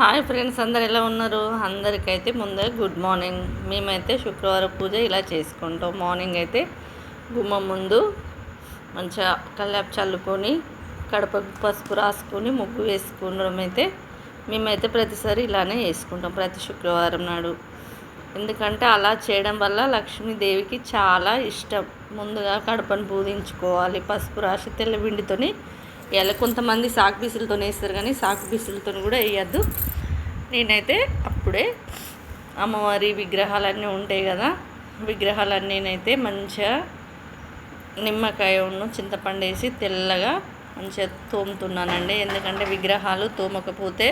Hi friends అందరు ఎలా ఉన్నారు? అందరికైతే ముందే గుడ్ మార్నింగ్. మేమైతే శుక్రవారం పూజ ఇలా చేసుకుంటాం. మార్నింగ్ అయితే గుమ్మం ముందు మంచిగా కల్లాపు చల్లుకొని కడప పసుపు రాసుకొని ముగ్గు వేసుకోవడం అయితే. మేమైతే ప్రతిసారి ఇలానే వేసుకుంటాం ప్రతి శుక్రవారం నాడు. ఎందుకంటే అలా చేయడం వల్ల లక్ష్మీదేవికి చాలా ఇష్టం. ముందుగా కడపను పూజించుకోవాలి పసుపు రాసి తెల్లబిండితోని ఎలా కొంతమంది సాకు పీసులతో వేస్తారు కానీ సాకు పీసులతో కూడా వేయద్దు. నేనైతే అప్పుడే అమ్మవారి విగ్రహాలన్నీ ఉంటాయి కదా విగ్రహాలన్నీనైతే మంచిగా నిమ్మకాయ ఉన్న చింతపండు వేసి తెల్లగా మంచిగా తోముతున్నానండి. ఎందుకంటే విగ్రహాలు తోమకపోతే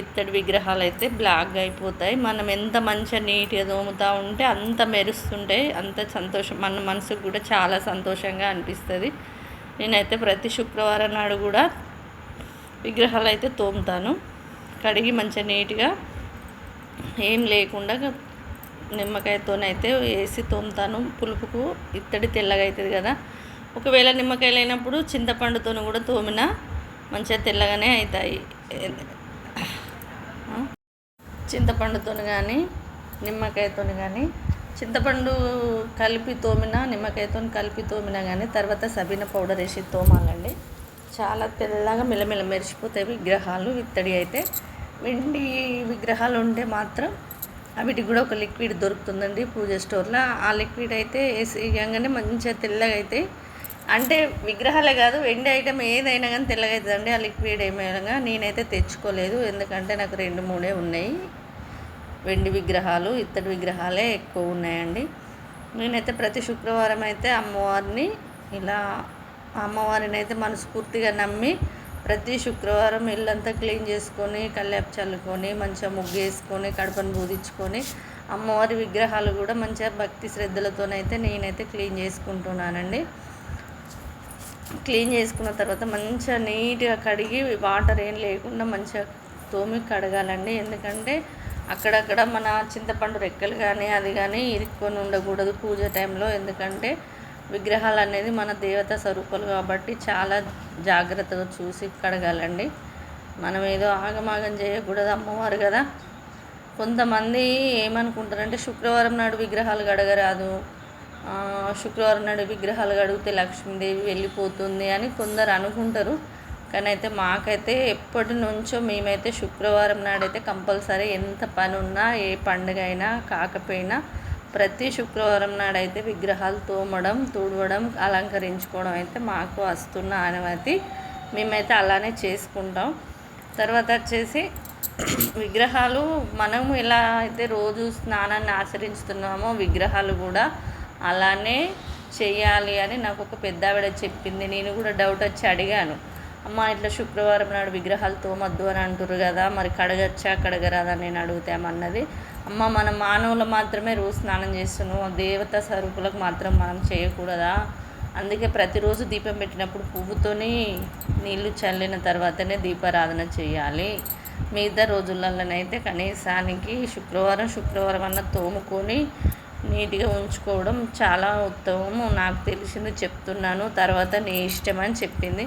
ఇత్తడి విగ్రహాలు అయితే బ్లాక్గా అయిపోతాయి. మనం ఎంత మంచిగా నీట్గా తోముతూ ఉంటే అంత మెరుస్తుంటాయి అంత సంతోషం మన మనసుకు కూడా చాలా సంతోషంగా అనిపిస్తుంది. నేనైతే ప్రతి శుక్రవారం నాడు కూడా విగ్రహాలు అయితే తోముతాను. కడిగి మంచిగా నీట్గా ఏం లేకుండా నిమ్మకాయతోనైతే వేసి తోముతాను. పులుపుకు ఇత్తడి తెల్లగా అవుతుంది కదా. ఒకవేళ నిమ్మకాయ లేనప్పుడు చింతపండుతో కూడా తోమిన మంచిగా తెల్లగానే అవుతాయి చింతపండుతో కానీ నిమ్మకాయతో కానీ చింతపండు కలిపి తోమిన నిమ్మకాయతో కలిపి తోమిన కానీ తర్వాత సబీన పౌడర్ వేసి తోమాలండి. చాలా తెల్లగా మెల్లమెల్ల మెరిసిపోతాయి విగ్రహాలు. ఇత్తడి అయితే వెండి విగ్రహాలు ఉంటే మాత్రం వీటికి కూడా ఒక లిక్విడ్ దొరుకుతుందండి పూజ స్టోర్లో. ఆ లిక్విడ్ అయితే వేసి మంచిగా తెల్లగా అయితే అంటే విగ్రహాలే కాదు వెండి ఐటమ్ ఏదైనా కానీ తెల్లగా అవుతుందండి ఆ లిక్విడ్ ఏమైనా నేనైతే తెచ్చుకోలేదు. ఎందుకంటే నాకు రెండు మూడే ఉన్నాయి. వెండి విగ్రహాలు ఇత్తడి విగ్రహాలే ఎక్కువ ఉన్నాయండి. నేనైతే ప్రతి శుక్రవారం అయితే అమ్మవారిని ఇలా అమ్మవారిని అయితే మనస్ఫూర్తిగా నమ్మి ప్రతి శుక్రవారం ఇల్లంతా క్లీన్ చేసుకొని కల్లాపు చల్లుకొని మంచిగా ముగ్గు వేసుకొని కడపను బూదించుకొని అమ్మవారి విగ్రహాలు కూడా మంచిగా భక్తి శ్రద్ధలతోనైతే నేనైతే క్లీన్ చేసుకుంటున్నానండి. క్లీన్ చేసుకున్న తర్వాత మంచిగా నీట్గా కడిగి వాటర్ ఏం లేకుండా మంచిగా తోమి కడగాలండి. ఎందుకంటే అక్కడక్కడ మన చింతపండు రెక్కలు కానీ అది కానీ ఇరుక్కొని ఉండకూడదు పూజ టైంలో. ఎందుకంటే విగ్రహాలు అనేది మన దేవత స్వరూపాలు కాబట్టి చాలా జాగ్రత్తగా చూసి కడగాలండి. మనం ఏదో ఆగమాగం చేయకూడదు అమ్మవారు కదా. కొంతమంది ఏమనుకుంటారంటే శుక్రవారం నాడు విగ్రహాలు గడగరాదు శుక్రవారం నాడు విగ్రహాలు గడిగితే లక్ష్మీదేవి వెళ్ళిపోతుంది అని కొందరు అనుకుంటారు. కానీ అయితే మాకైతే ఎప్పటి నుంచో మేమైతే శుక్రవారం నాడైతే కంపల్సరీ ఎంత పని ఉన్నా ఏ పండుగ అయినా కాకపోయినా ప్రతి శుక్రవారం నాడైతే విగ్రహాలు తోమడం తుడవడం అలంకరించుకోవడం అయితే మాకు వస్తున్న అనుమతి. మేమైతే అలానే చేసుకుంటాం. తర్వాత వచ్చేసి విగ్రహాలు మనము ఎలా అయితే రోజు స్నానాన్ని ఆచరిస్తున్నామో విగ్రహాలు కూడా అలానే చేయాలి అని నాకు ఒక పెద్ద ఆవిడ చెప్పింది. నేను కూడా డౌట్ వచ్చి అడిగాను. అమ్మ ఇట్లా శుక్రవారం నాడు విగ్రహాలు తోమద్దు అని అంటారు కదా మరి కడగచ్చా కడగరాదా నేను అడుగుతామన్నది. అమ్మ మన మానవులు మాత్రమే రోజు స్నానం చేస్తున్నాం దేవత స్వరూపులకు మాత్రం మనం చేయకూడదా? అందుకే ప్రతిరోజు దీపం పెట్టినప్పుడు పువ్వుతోని నీళ్ళు చల్లిన తర్వాతనే దీపారాధన చేయాలి. మిగతా రోజులలోనైతే కనీసానికి శుక్రవారం శుక్రవారం అన్న తోముకొని నీట్గా ఉంచుకోవడం చాలా ఉత్తమం నాకు తెలిసింది చెప్తున్నాను తర్వాత నీ ఇష్టం అని చెప్పింది.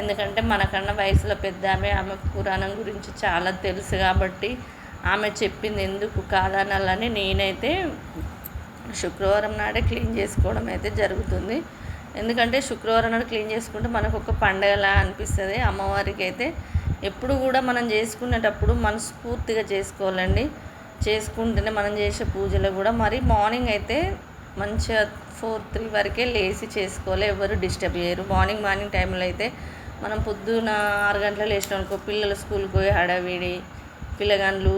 ఎందుకంటే మనకన్నా వయసులో పెద్ద ఆమె ఆమె పురాణం గురించి చాలా తెలుసు కాబట్టి ఆమె చెప్పింది ఎందుకు కాదనాలని నేనైతే శుక్రవారం నాడే క్లీన్ చేసుకోవడం అయితే జరుగుతుంది. ఎందుకంటే శుక్రవారం నాడు క్లీన్ చేసుకుంటే మనకు ఒక పండగలా అనిపిస్తుంది. అమ్మవారికి అయితే ఎప్పుడు కూడా మనం చేసుకునేటప్పుడు మనస్ఫూర్తిగా చేసుకోవాలండి. చేసుకుంటేనే మనం చేసే పూజలు కూడా. మరి మార్నింగ్ అయితే మంచిగా ఫోర్ త్రీ వరకే లేచి చేసుకోవాలి. ఎవరు డిస్టర్బ్ చేయరు. మార్నింగ్ మార్నింగ్ టైంలో అయితే మనం పొద్దున ఆరు గంటలు లేచినాం అనుకో పిల్లలు స్కూల్కి పోయి హడావిడి పిల్లగాండ్లు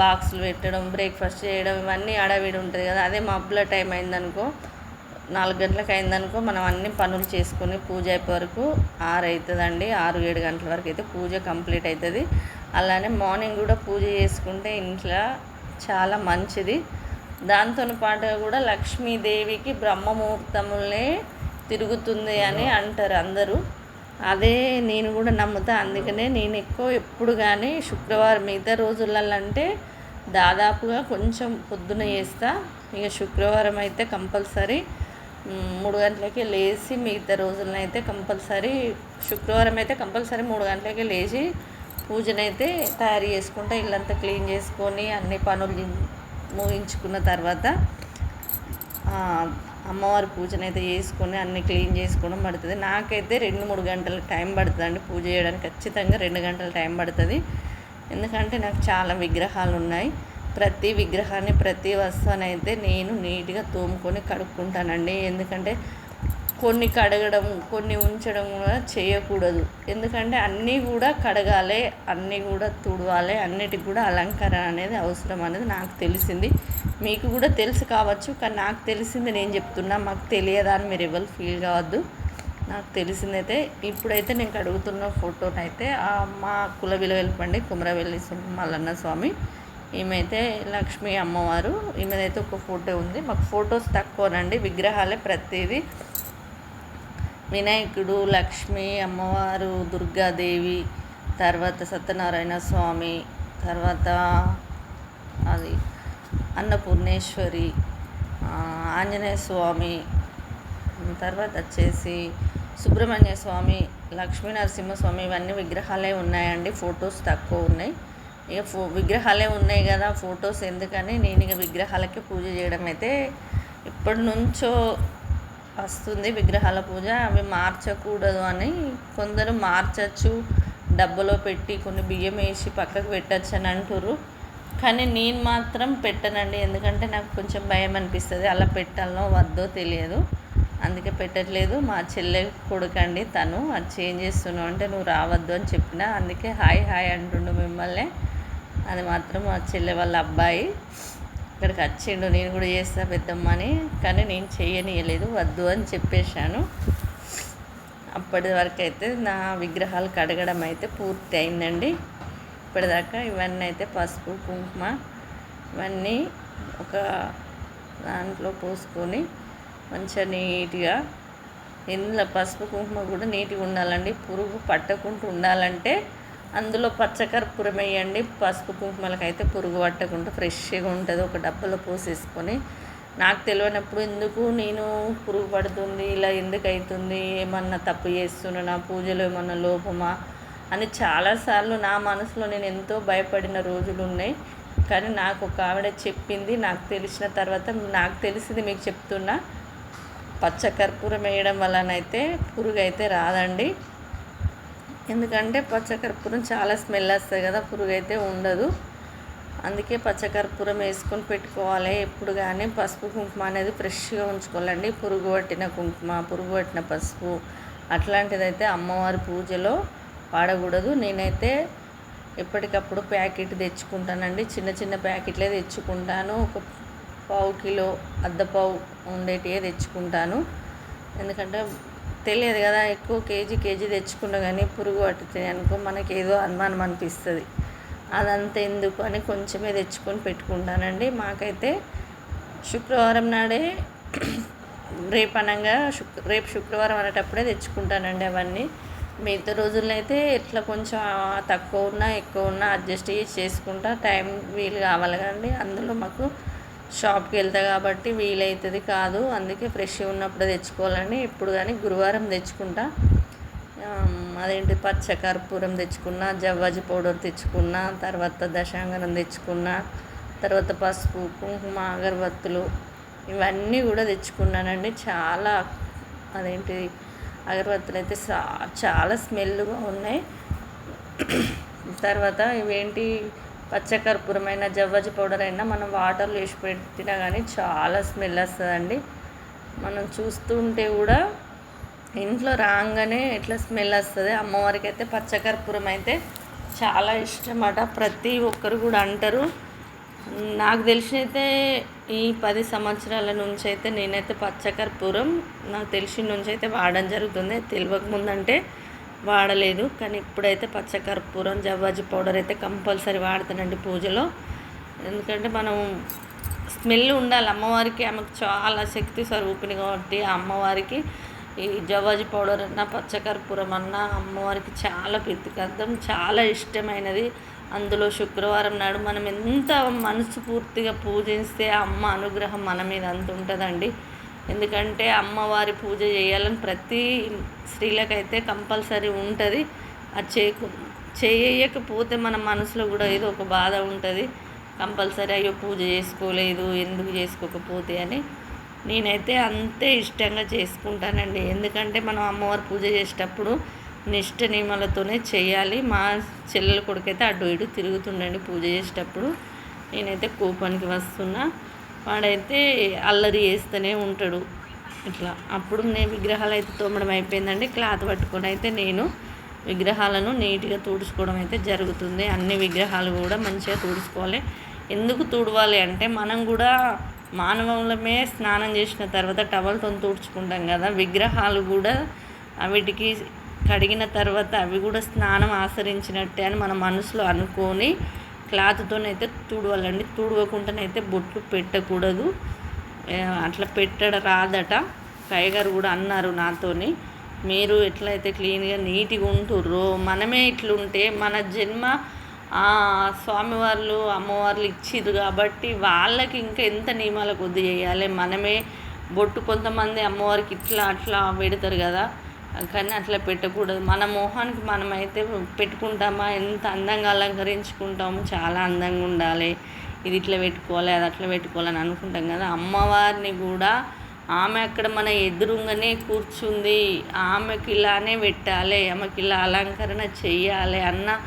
బాక్సులు పెట్టడం బ్రేక్ఫాస్ట్ చేయడం ఇవన్నీ హడావిడి ఉంటుంది కదా. అదే మబ్బుల టైం అయిందనుకో నాలుగు గంటలకు అయిందనుకో మనం అన్ని పనులు చేసుకుని పూజ అయిపోయే వరకు ఆరు అవుతుందండి ఆరు ఏడు గంటల వరకు అయితే పూజ కంప్లీట్ అవుతుంది అలానే మార్నింగ్ కూడా పూజ చేసుకుంటే ఇంట్లో చాలా మంచిది. దాంతో పాటు కూడా లక్ష్మీదేవికి బ్రహ్మముహూర్తములే తిరుగుతుంది అని అంటారు అందరూ. అదే నేను కూడా నమ్ముతా. అందుకనే నేను ఎక్కువ ఎప్పుడు కానీ శుక్రవారం మిగతా రోజులలో అంటే దాదాపుగా కొంచెం పొద్దున చేస్తా ఇక శుక్రవారం అయితే కంపల్సరీ మూడు గంటలకి లేచి మిగతా రోజులనైతే కంపల్సరీ శుక్రవారం అయితే కంపల్సరీ మూడు గంటలకి లేచి పూజనైతే తయారు చేసుకుంటా. ఇల్లంతా క్లీన్ చేసుకొని అన్ని పనులు ముగించుకున్న తర్వాత అమ్మవారి పూజనైతే చేసుకొని అన్ని క్లీన్ చేసుకోవడం పడుతుంది. నాకైతే రెండు మూడు గంటల టైం పడుతుంది అండి పూజ చేయడానికి. ఖచ్చితంగా రెండు గంటల టైం పడుతుంది. ఎందుకంటే నాకు చాలా విగ్రహాలు ఉన్నాయి. ప్రతి విగ్రహాన్ని ప్రతి వస్తువుని అయితే నేను నీట్గా తోముకొని కడుక్కుంటానండి. ఎందుకంటే కొన్ని కడగడం కొన్ని ఉంచడం కూడా చేయకూడదు. ఎందుకంటే అన్నీ కూడా కడగాలి అన్నీ కూడా తుడవాలి అన్నిటికి కూడా అలంకరణ అనేది అవసరం అనేది నాకు తెలిసింది. మీకు కూడా తెలుసు కావచ్చు కానీ నాకు తెలిసింది నేను చెప్తున్నా మాకు తెలియదా అని మీరు ఎవరు ఫీల్ కావద్దు. నాకు తెలిసిందైతే ఇప్పుడైతే నేను కడుగుతున్న ఫోటోనైతే అయితే మా కుల విలువెల్పండి కుమరవెల్లి మల్లన్న స్వామి ఈమెతే లక్ష్మీ అమ్మవారు ఈమెదైతే ఒక ఫోటో ఉంది. మాకు ఫొటోస్ తక్కువనండి విగ్రహాలే ప్రతిదీ వినాయకుడు లక్ష్మి అమ్మవారు దుర్గాదేవి తర్వాత సత్యనారాయణ స్వామి తర్వాత అది అన్నపూర్ణేశ్వరి ఆంజనేయ స్వామి తర్వాత వచ్చేసి సుబ్రహ్మణ్య స్వామి లక్ష్మీ నరసింహస్వామి ఇవన్నీ విగ్రహాలే ఉన్నాయండి. ఫొటోస్ తక్కువ ఉన్నాయి. ఇక ఫో విగ్రహాలే ఉన్నాయి కదా ఫొటోస్ ఎందుకని నేను ఇక విగ్రహాలకి పూజ చేయడం అయితే ఇప్పటి నుంచో వస్తుంది విగ్రహాల పూజ. అవి మార్చకూడదు అని కొందరు మార్చచ్చు. డబ్బలో పెట్టి కొన్ని బియ్యం వేసి పక్కకు పెట్టచ్చు అని అంటుర్రు. కానీ నేను మాత్రం పెట్టనండి. ఎందుకంటే నాకు కొంచెం భయం అనిపిస్తుంది. అలా పెట్టాలనో వద్దో తెలియదు. అందుకే పెట్టట్లేదు. మా చెల్లె కొడుకండి తను. అది చేంజ్ చేస్తున్నావు అంటే నువ్వు రావద్దు అని చెప్పిన. అందుకే హాయ్ హాయ్ అంటుండు మిమ్మల్ని. అది మాత్రం మా చెల్లె వాళ్ళ అబ్బాయి. ఇక్కడికి వచ్చిండు. నేను కూడా చేస్తా పెద్దమ్మని కానీ నేను చేయనీయలేదు వద్దు అని చెప్పేశాను. అప్పటి వరకు అయితే నా విగ్రహాలు కడగడం అయితే పూర్తి అయిందండి. ఇప్పటిదాకా ఇవన్నీ అయితే పసుపు కుంకుమ ఇవన్నీ ఒక దాంట్లో పోసుకొని మంచిగా నీట్గా ఇందులో పసుపు కుంకుమ కూడా నీట్గా ఉండాలండి. పురుగు పట్టకుండా ఉండాలంటే అందులో పచ్చకర్పూరం వేయండి పసుపు కుంకుమలకైతే అయితే పురుగు పట్టకుండా ఫ్రెష్గా ఉంటుంది. ఒక డబ్బాలో పోసేసుకొని. నాకు తెలియనప్పుడు ఎందుకు నేను పురుగు పడుతుంది ఇలా ఎందుకు అవుతుంది ఏమన్నా తప్పు చేస్తున్నా పూజలో ఏమన్నా లోపమా అని చాలాసార్లు నా మనసులో నేను ఎంతో భయపడిన రోజులు ఉన్నాయి. కానీ నాకు ఒక ఆవిడ చెప్పింది నాకు తెలిసిన తర్వాత నాకు తెలిసింది మీకు చెప్తున్నా. పచ్చకర్పూరం వేయడం వేయడం వలనైతే పురుగు అయితే రాదండి. ఎందుకంటే పచ్చకర్పూరం చాలా స్మెల్ వస్తుంది కదా పురుగు అయితే ఉండదు. అందుకే పచ్చకర్పూరం వేసుకొని పెట్టుకోవాలి. ఎప్పుడు కానీ పసుపు కుంకుమ అనేది ఫ్రెష్గా ఉంచుకోవాలండి. పురుగు పట్టిన కుంకుమ పురుగు పట్టిన పసుపు అట్లాంటిదైతే అమ్మవారి పూజలో వాడకూడదు. నేనైతే ఎప్పటికప్పుడు ప్యాకెట్ తెచ్చుకుంటానండి. చిన్న చిన్న ప్యాకెట్లే తెచ్చుకుంటాను. ఒక పావు కిలో అర్ధ పావు ఉండేటివే తెచ్చుకుంటాను. ఎందుకంటే తెలియదు కదా ఎక్కువ కేజీ కేజీ తెచ్చుకున్నా కానీ పురుగు పట్టుతుంది అనుకో మనకి ఏదో అనుమానం అనిపిస్తుంది. అదంతా ఎందుకు అని కొంచెమే తెచ్చుకొని పెట్టుకుంటానండి. మాకైతే శుక్రవారం నాడే రేపు అనగా శుక్ రేపు శుక్రవారం అనేటప్పుడే తెచ్చుకుంటానండి అవన్నీ. మిగతా రోజుల్లో అయితే ఎట్లా కొంచెం తక్కువ ఉన్నా ఎక్కువ ఉన్నా అడ్జస్ట్ చేసి చేసుకుంటా టైం వీలు కావాలి కదండి. అందులో మాకు షాప్కి వెళ్తా కాబట్టి వీలవుతుంది కాదు. అందుకే ఫ్రెష్గా ఉన్నప్పుడు తెచ్చుకోవాలని ఇప్పుడు కానీ గురువారం తెచ్చుకుంటా. అదేంటి పచ్చ కర్పూరం తెచ్చుకున్నా జవ్వాజి పౌడర్ తెచ్చుకున్నా తర్వాత దశాంగనం తెచ్చుకున్నా తర్వాత పసుపు కుంకుమ అగరబత్తులు ఇవన్నీ కూడా తెచ్చుకున్నానండి. చాలా అదేంటి అగరబత్తులు అయితే చాలా స్మెల్గా ఉన్నాయి. తర్వాత ఇవేంటి పచ్చకర్పూరమైన జవ్వజి పౌడర్ అయినా మనం వాటర్లో వేసి పెట్టినా కానీ చాలా స్మెల్ వస్తుందండి. మనం చూస్తుంటే కూడా ఇంట్లో రాగానే ఎట్లా స్మెల్ వస్తుంది. అమ్మవారికి అయితే పచ్చకర్పూరం అయితే చాలా ఇష్టమట. ప్రతి ఒక్కరు కూడా అంటారు. నాకు తెలిసినైతే ఈ పది సంవత్సరాల నుంచి అయితే నేనైతే పచ్చకర్పూరం నాకు తెలిసిన నుంచి అయితే వాడడం జరుగుతుంది. తెలియకముందంటే వాడలేదు. కానీ ఇప్పుడైతే పచ్చకర్పూరం జవ్వాజి పౌడర్ అయితే కంపల్సరీ వాడతానండి పూజలో. ఎందుకంటే మనం స్మెల్ ఉండాలి. అమ్మవారికి ఆమెకు చాలా శక్తి స్వరూపిణి కాబట్టి ఆ అమ్మవారికి ఈ జవ్వాజి పౌడర్ అన్న పచ్చకర్పూరం అన్న అమ్మవారికి చాలా ప్రతికర్థం చాలా ఇష్టమైనది. అందులో శుక్రవారం నాడు మనం ఎంత మనసు పూర్తిగా పూజిస్తే అమ్మ అనుగ్రహం మన మీద అంత ఉంటుందండి. ఎందుకంటే అమ్మవారి పూజ చేయాలని ప్రతి స్త్రీలకైతే కంపల్సరీ ఉంటుంది. అది చేయకు చేయకపోతే మన మనసులో కూడా ఏదో ఒక బాధ ఉంటుంది. కంపల్సరీ అయ్యో పూజ చేసుకోలేదు ఎందుకు చేసుకోకపోతే అని. నేనైతే అంతే ఇష్టంగా చేసుకుంటానండి. ఎందుకంటే మనం అమ్మవారి పూజ చేసేటప్పుడు నిష్ట నియమాలతోనే చేయాలి. మా చెల్లెల కొడుకైతే అటు ఇటు తిరుగుతుండండి పూజ చేసేటప్పుడు. నేనైతే కోపానికి వస్తున్నా. వాడైతే అల్లరి చేస్తూనే ఉంటాడు. ఇట్లా. అప్పుడు నేను విగ్రహాలు అయితే తోమడం అయిపోయిందండి. క్లాత్ పట్టుకొని అయితే నేను విగ్రహాలను నీట్గా తుడుచుకోవడం అయితే జరుగుతుంది. అన్ని విగ్రహాలు కూడా మంచిగా తుడుచుకోవాలి. ఎందుకు తుడవాలి అంటే మనం కూడా మానవులమే స్నానం చేసిన తర్వాత టవల్తో తుడుచుకుంటాం కదా. విగ్రహాలు కూడా వీటికి కడిగిన తర్వాత అవి కూడా స్నానం ఆచరించినట్టే అని మన మనసులో అనుకొని క్లాత్తోనైతే తుడవాలండి. తుడవకుండానైతే బొట్లు పెట్టకూడదు. అట్లా పెట్టడం రాదట. కయ్యగారు కూడా అన్నారు నాతోని. మీరు ఎట్లయితే క్లీన్గా నీట్గా ఉంటుర్రో మనమే ఇట్లుంటే మన జన్మ స్వామివార్లు అమ్మవార్లు ఇచ్చిర్రు కాబట్టి వాళ్ళకి ఇంకా ఎంత నియమాల కొద్ది చేయాలి. మనమే బొట్టు కొంతమంది అమ్మవారికి ఇట్లా అట్లా పెడతారు కదా. కానీ అట్లా పెట్టకూడదు. మన మొహానికి మనమైతే పెట్టుకుంటామా? ఎంత అందంగా అలంకరించుకుంటాము చాలా అందంగా ఉండాలి. ఇది ఇట్లా పెట్టుకోవాలి అది అట్లా పెట్టుకోవాలని అనుకుంటాం కదా. అమ్మవారిని కూడా ఆమె అక్కడ మన ఎదురుగానే కూర్చుంది. ఆమెకి ఇలానే పెట్టాలి ఆమెకి ఇలా అలంకరణ చేయాలి అన్న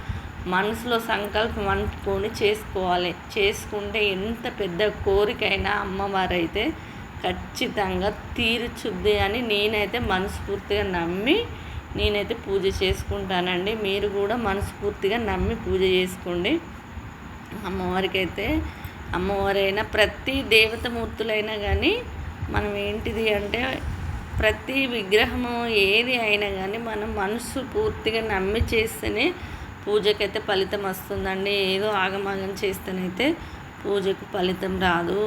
మనసులో సంకల్పం అనుకొని చేసుకోవాలి. చేసుకుంటే ఎంత పెద్ద కోరికైనా అమ్మవారైతే ఖచ్చితంగా తీర్చుద్ది అని నేనైతే మనస్ఫూర్తిగా నమ్మి నేనైతే పూజ చేసుకుంటానండి. మీరు కూడా మనస్ఫూర్తిగా నమ్మి పూజ చేసుకోండి. అమ్మవారికి అయితే అమ్మవారైనా ప్రతి దేవతమూర్తులైనా కానీ మనం ఏంటిది అంటే ప్రతి విగ్రహము ఏది అయినా కానీ మనం మనసు పూర్తిగా నమ్మి చేస్తేనే పూజకైతే ఫలితం వస్తుందండి. ఏదో ఆగమాగం చేస్తేనైతే పూజకు ఫలితం రాదు.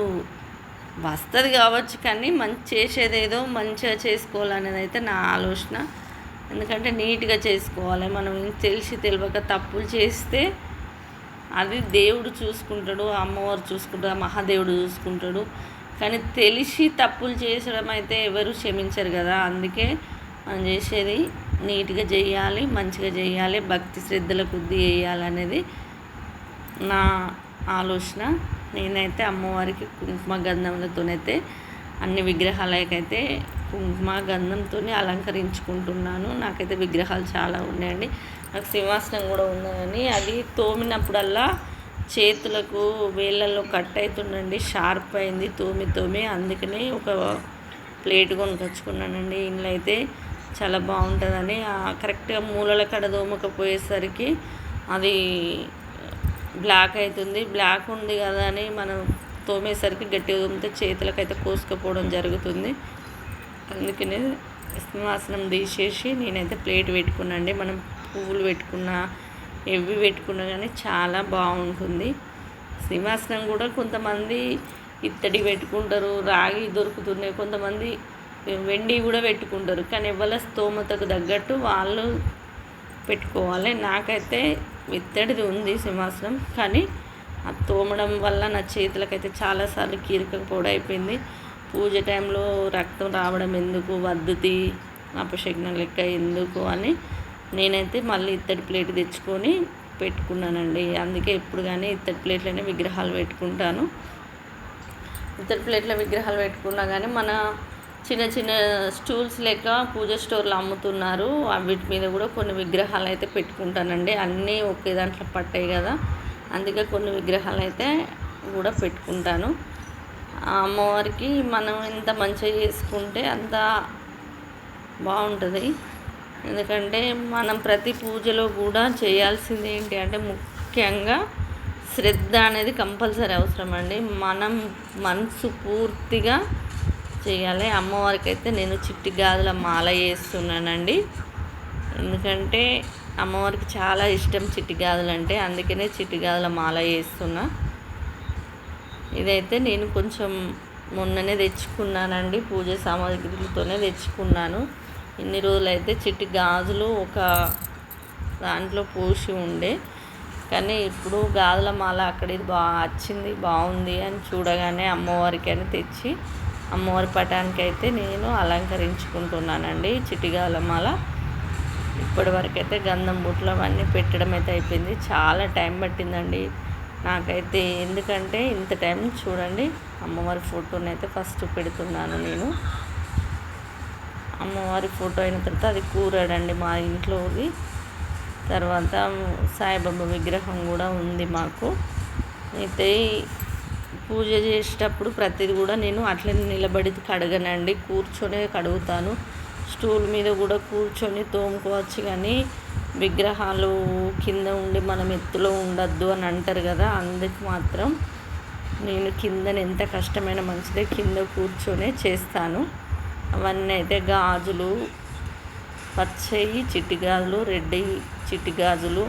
వస్తుంది కావచ్చు కానీ మంచి చేసేది ఏదో మంచిగా చేసుకోవాలనేది అయితే నా ఆలోచన. ఎందుకంటే నీట్గా చేసుకోవాలి. మనం తెలిసి తెలియక తప్పులు చేస్తే అది దేవుడు చూసుకుంటాడు అమ్మవారు చూసుకుంటాడు మహాదేవుడు చూసుకుంటాడు. కానీ తెలిసి తప్పులు చేసడం అయితే ఎవరు క్షమించరు కదా. అందుకే మనం చేసేది నీట్గా చేయాలి మంచిగా చేయాలి భక్తి శ్రద్ధల కొద్ది చేయాలనేది నా ఆలోచన. నేనైతే అమ్మవారికి కుంకుమ గంధంలతోనైతే అన్ని విగ్రహాలకైతే కుంకుమ గంధంతో అలంకరించుకుంటున్నాను. నాకైతే విగ్రహాలు చాలా ఉన్నాయండి. నాకు సింహాసనం కూడా ఉన్నాయని అది తోమినప్పుడల్లా చేతులకు వేళ్ళల్లో కట్ అవుతుండండి షార్ప్ అయింది తోమి తోమి. అందుకని ఒక ప్లేట్ కొనుకొచ్చుకున్నానండి. ఇంట్లో అయితే చాలా బాగుంటుందని. కరెక్ట్గా మూలల కడ దోమకపోయేసరికి అది బ్లాక్ అవుతుంది. బ్లాక్ ఉంది కదా అని మనం తోమేసరికి గట్టిగా తోమితే చేతులకైతే కోసుకపోవడం జరుగుతుంది. అందుకనే సింహాసనం తీసేసి నేనైతే ప్లేట్ పెట్టుకున్నాండి మనం పువ్వులు పెట్టుకున్నా ఎవి పెట్టుకున్నా కానీ చాలా బాగుంటుంది. సింహాసనం కూడా కొంతమంది ఇత్తడి పెట్టుకుంటారు రాగి దొరుకుతున్నాయి. కొంతమంది వెండి కూడా పెట్టుకుంటారు. కానీ ఎవరి స్తోమతకు తగ్గట్టు వాళ్ళు పెట్టుకోవాలి. నాకైతే మెత్తడిది ఉంది సింహాసనం కానీ ఆ తోమడం వల్ల నా చేతులకైతే చాలాసార్లు కీరకపోవడం అయిపోయింది. పూజ టైంలో రక్తం రావడం ఎందుకు వద్దుతి అపశగ్నం లెక్క ఎందుకు అని నేనైతే మళ్ళీ ఇత్తడి ప్లేట్ తెచ్చుకొని పెట్టుకున్నానండి. అందుకే ఎప్పుడు కానీ ఇత్తడి ప్లేట్లోనే విగ్రహాలు పెట్టుకుంటాను. ఇత్తడి ప్లేట్లో విగ్రహాలు పెట్టుకున్నా కానీ మన చిన్న చిన్న స్టూల్స్ లెక్క పూజ స్టోర్లో అమ్ముతున్నారు. వీటి మీద కూడా కొన్ని విగ్రహాలు అయితే పెట్టుకుంటానండి. అన్నీ ఒకే దాంట్లో పట్టాయి కదా. అందుకే కొన్ని విగ్రహాలు అయితే కూడా పెట్టుకుంటాను. అమ్మవారికి మనం ఎంత మంచిగా చేసుకుంటే అంత బాగుంటుంది. ఎందుకంటే మనం ప్రతి పూజలో కూడా చేయాల్సింది ఏంటి అంటే ముఖ్యంగా శ్రద్ధ అనేది కంపల్సరీ అవసరం అండి. మనం మనసు పూర్తిగా చేయాలి. అమ్మవారికి అయితే నేను చిట్టి గాజుల మాల వేస్తున్నానండి. ఎందుకంటే అమ్మవారికి చాలా ఇష్టం చిట్టి గాజులు అంటే అందుకనే చిట్టి గాజుల మాల వేస్తున్నా. ఇదైతే నేను కొంచెం మొన్ననే తెచ్చుకున్నానండి. పూజ సామాగ్రితోనే తెచ్చుకున్నాను. ఇన్ని రోజులైతే చిట్టి గాజులు ఒక దాంట్లో పోసి ఉండే. కానీ ఇప్పుడు గాజుల మాల అక్కడ ఇది బాగా వచ్చింది బాగుంది అని చూడగానే అమ్మవారికి అని తెచ్చి అమ్మవారి పటానికి అయితే నేను అలంకరించుకుంటున్నానండి. చిటిగాల మాల ఇప్పటి వరకు అయితే గంధం బుట్లు అవన్నీ పెట్టడం అయితే అయిపోయింది. చాలా టైం పట్టిందండి. నాకైతే ఎందుకంటే ఇంత టైం చూడండి. అమ్మవారి ఫోటోని అయితే ఫస్ట్ పెడుతున్నాను నేను. అమ్మవారి ఫోటో అయిన తర్వాత అది కూరాడండి మా ఇంట్లోది. తర్వాత సాయిబాబా విగ్రహం కూడా ఉంది మాకు. అయితే పూజ చేసేటప్పుడు ప్రతిది కూడా నేను అట్లనే నిలబడి కడగనండి. కూర్చొని కడుగుతాను. స్టూల్ మీద కూడా కూర్చొని తోముకోవచ్చు కానీ విగ్రహాలు కింద ఉండి మనం ఎత్తులో ఉండద్దు అని అంటారు కదా అందుకు మాత్రం నేను కిందన ఎంత కష్టమైన మంచిదే కింద కూర్చొనే చేస్తాను. అవన్నీ అయితే గాజులు పచ్చయి చిట్టి గాజులు రెడ్డి చిట్టి గాజులు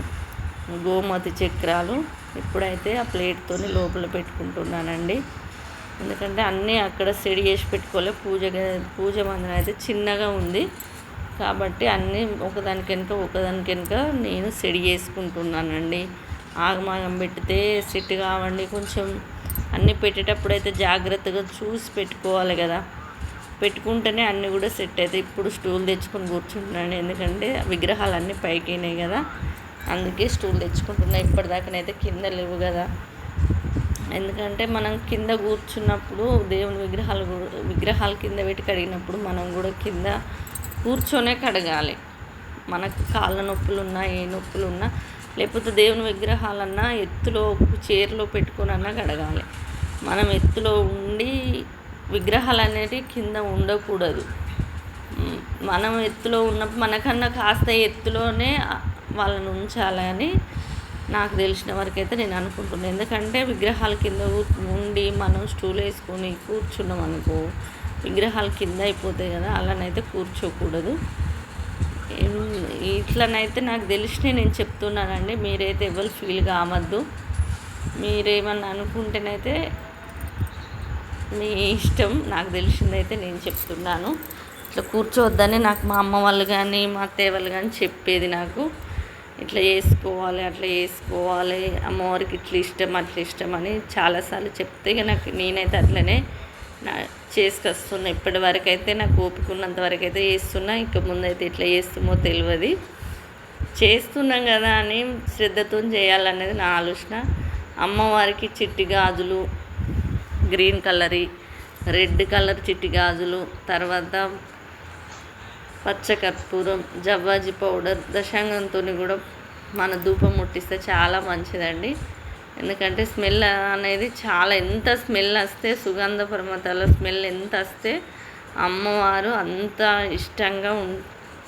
గోమతి చక్రాలు ఇప్పుడైతే ఆ ప్లేట్తోని లోపల పెట్టుకుంటున్నానండి. ఎందుకంటే అన్నీ అక్కడ సెడి చేసి పెట్టుకోలే పూజ పూజ మందిరం అయితే చిన్నగా ఉంది. కాబట్టి అన్నీ ఒకదాని వెనుక ఒకదాని వెనుక నేను సెడి చేసుకుంటున్నానండి. ఆగమాగం పెడితే సెట్ కావండి. కొంచెం అన్నీ పెట్టేటప్పుడు అయితే జాగ్రత్తగా చూసి పెట్టుకోవాలి కదా. పెట్టుకుంటేనే అన్నీ కూడా సెట్ అవుతాయి ఇప్పుడు స్టూల్ తెచ్చుకొని కూర్చుంటున్నాను. ఎందుకంటే విగ్రహాలు అన్నీ పైకి అయినాయి కదా. అందుకే స్టూల్ తెచ్చుకుంటున్నా. ఇప్పటిదాకానైతే కింద లేవు కదా. ఎందుకంటే మనం కింద కూర్చున్నప్పుడు దేవుని విగ్రహాలు విగ్రహాలు కింద పెట్టి కడిగినప్పుడు మనం కూడా కింద కూర్చొనే కడగాలి. మనకు కాళ్ళ నొప్పులు ఉన్నా ఏ నొప్పులు ఉన్నా లేకపోతే దేవుని విగ్రహాలన్నా ఎత్తులో చీరలో పెట్టుకునన్నా కడగాలి. మనం ఎత్తులో ఉండి విగ్రహాలు అనేవి కింద ఉండకూడదు. మనం ఎత్తులో ఉన్నప్పుడు మనకన్నా కాస్త ఎత్తులోనే వాళ్ళని ఉంచాలని నాకు తెలిసిన వరకు అయితే నేను అనుకుంటున్నాను ఎందుకంటే విగ్రహాల కింద ఉండి మనం స్టూల్ వేసుకొని కూర్చున్నాం అనుకో విగ్రహాలు కింద అయిపోతాయి కదా అలానైతే కూర్చోకూడదు. ఇట్లనైతే నాకు తెలిసినవి నేను చెప్తున్నానండి. మీరైతే ఎవరు ఫీల్ కావద్దు. మీరేమన్నా అనుకుంటేనైతే మీ ఇష్టం నాకు తెలిసిందైతే నేను చెప్తున్నాను. ఇట్లా కూర్చోవద్దని నాకు మా అమ్మ వాళ్ళు కానీ మా అత్తయ్య వాళ్ళు కానీ చెప్పేది నాకు. ఇట్లా చేసుకోవాలి అట్లా చేసుకోవాలి అమ్మవారికి ఇట్లా ఇష్టం అట్లా ఇష్టం అని చాలాసార్లు చెప్తే నాకు నేనైతే అట్లనే నా చేసుకొస్తున్నా. ఇప్పటి వరకు అయితే నాకు ఓపిక వరకు అయితే చేస్తున్నా. ఇక ముందైతే ఇట్లా చేస్తుమో తెలియదు. చేస్తున్నాం కదా అని శ్రద్ధతో చేయాలనేది నా ఆలోచన. అమ్మవారికి చిట్టి గాజులు గ్రీన్ కలర్ రెడ్ కలర్ చిట్టి గాజులు తర్వాత పచ్చకర్పూరం జవ్వాజి పౌడర్ దశాంగంతో కూడా మన ధూపం ముట్టిస్తే చాలా మంచిదండి. ఎందుకంటే స్మెల్ అనేది చాలా ఎంత స్మెల్ వస్తే సుగంధ పర్వతాల స్మెల్ ఎంత వస్తే అమ్మవారు అంత ఇష్టంగా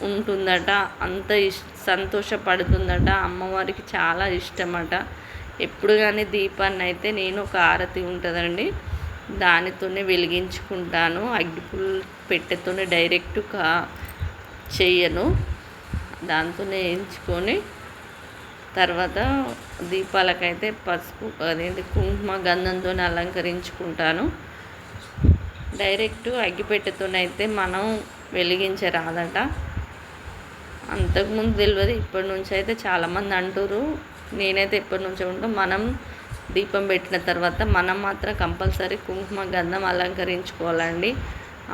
ఉంటుందట అంత ఇష్ సంతోషపడుతుందట అమ్మవారికి చాలా ఇష్టమట. ఎప్పుడు కానీ దీపాన్ని అయితే నేను ఒక ఆరతి ఉంటుందండి. దానితోనే వెలిగించుకుంటాను. అగ్గిపుల్ పెట్టెతోనే డైరెక్ట్ కా చెయ్యను. దాంతోనే వేయించుకొని తర్వాత దీపాలకైతే పసుపు అదేంటి కుంకుమ గంధంతో అలంకరించుకుంటాను. డైరెక్ట్ అగ్గిపెట్టెతోనైతే మనం వెలిగించరాదట. అంతకుముందు తెలియదు ఇప్పటి నుంచి అయితే చాలామంది అంటారు నేనైతే ఇప్పటి నుంచి ఉంటాం మనం దీపం పెట్టిన తర్వాత మనం మాత్రం కంపల్సరీ కుంకుమ గంధం అలంకరించుకోవాలండి.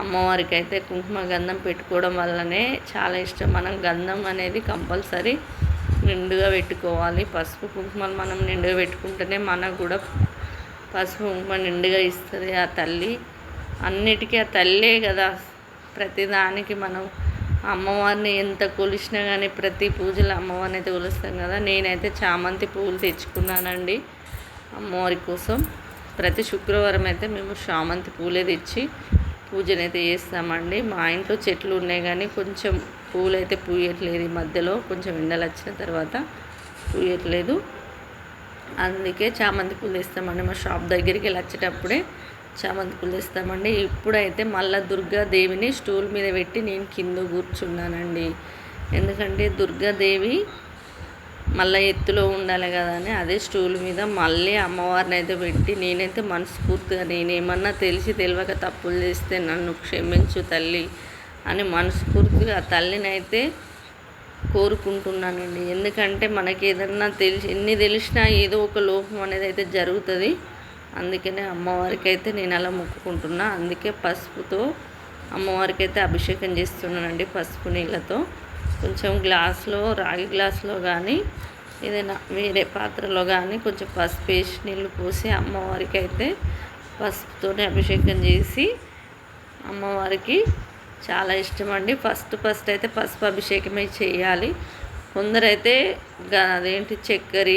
అమ్మవారికి అయితే కుంకుమ గంధం పెట్టుకోవడం వల్లనే చాలా ఇష్టం. మనం గంధం అనేది కంపల్సరీ నిండుగా పెట్టుకోవాలి. పసుపు కుంకుమలు మనం నిండుగా పెట్టుకుంటేనే మనకు కూడా పసుపు కుంకుమ నిండుగా ఇస్తుంది. ఆ తల్లి అన్నిటికీ ఆ తల్లే కదా. ప్రతిదానికి మనం అమ్మవారిని ఎంత కొలిసినా కానీ ప్రతి పూజలో అమ్మవారిని అయితే కొలుస్తాం కదా. నేనైతే చామంతి పువ్వులు తెచ్చుకున్నానండి అమ్మవారి కోసం. ప్రతి శుక్రవారం అయితే మేము చామంతి పూలే తెచ్చి పూజనైతే చేస్తామండి. మా ఇంట్లో చెట్లు ఉన్నాయి కానీ కొంచెం పూలు అయితే పూయట్లేదు ఈ మధ్యలో. కొంచెం ఎండలు వచ్చిన తర్వాత పూయట్లేదు. అందుకే చామంతి పూలు తెస్తామండి. మా షాప్ దగ్గరికి వెళ్ళి వచ్చేటప్పుడే చామంతి పూలు తెస్తామండి. ఇప్పుడైతే మళ్ళీ దుర్గాదేవిని స్టూల్ మీద పెట్టి నేను కింద కూర్చున్నానండి. ఎందుకంటే దుర్గాదేవి మళ్ళీ ఎత్తులో ఉండాలి కదా అని అదే స్టూల్ మీద మళ్ళీ అమ్మవారిని అయితే పెట్టి నేనైతే మనస్ఫూర్తిగా నేనేమన్నా తెలిసి తెలియక తప్పులు చేస్తే నన్ను క్షమించు తల్లి అని మనస్ఫూర్తిగా ఆ తల్లిని అయితే కోరుకుంటున్నానండి. ఎందుకంటే మనకి ఏదన్నా తెలిసి ఎన్ని తెలిసినా ఏదో ఒక లోపం అనేది అయితే జరుగుతుంది. అందుకనే అమ్మవారికి అయితే నేను అలా మొక్కుకుంటున్నా. అందుకే పసుపుతో అమ్మవారికి అయితే అభిషేకం చేస్తున్నానండి పసుపు నీళ్ళతో. కొంచెం గ్లాస్లో రాగి గ్లాస్లో కానీ ఏదైనా వేరే పాత్రలో కానీ కొంచెం పసుపు వేసి నీళ్ళు పోసి అమ్మవారికి అయితే పసుపుతోనే అభిషేకం చేసి అమ్మవారికి చాలా ఇష్టం అండి ఫస్ట్ ఫస్ట్ అయితే పసుపు అభిషేకమే చేయాలి. కొందరైతే అదేంటి చక్కెర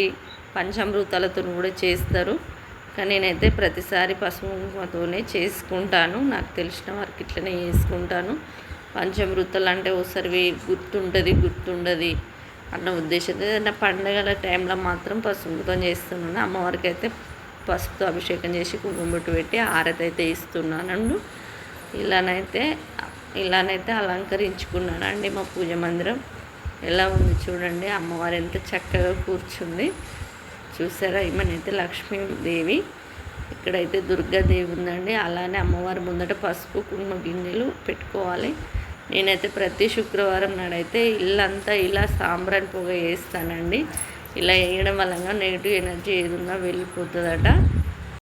పంచామృతాలతో కూడా చేస్తారు. కానీ నేనైతే ప్రతిసారి పసుపు కుంకుమతోనే చేసుకుంటాను. నాకు తెలిసిన వారికి ఇట్లనే చేసుకుంటాను. పంచామృతాలు అంటే ఒకసారి గుర్తుంటుంది గుర్తుండదు అన్న ఉద్దేశంతో ఏదైనా పండగల టైంలో మాత్రం పసుపుతో చేస్తున్నాను. అమ్మవారికి అయితే పసుపుతో అభిషేకం చేసి కుంకుమబొట్టు పెట్టి ఆరతి అయితే ఇస్తున్నాను ఇలానైతే ఇలానైతే అలంకరించుకున్నానండి మా పూజ మందిరం. ఎలా ఉంది చూడండి అమ్మవారు ఎంత చక్కగా కూర్చుంది. చూసారా ఈమెనైతే లక్ష్మీదేవి ఇక్కడైతే దుర్గాదేవి ఉందండి. అలానే అమ్మవారి ముందట పసుపు కుంకుమ గిన్నెలు పెట్టుకోవాలి. నేనైతే ప్రతి శుక్రవారం నాడైతే ఇల్లంతా ఇలా సాంబ్రాన్ పొగ వేస్తానండి. ఇలా వేయడం వలన నెగిటివ్ ఎనర్జీ ఏది వెళ్ళిపోతుందట.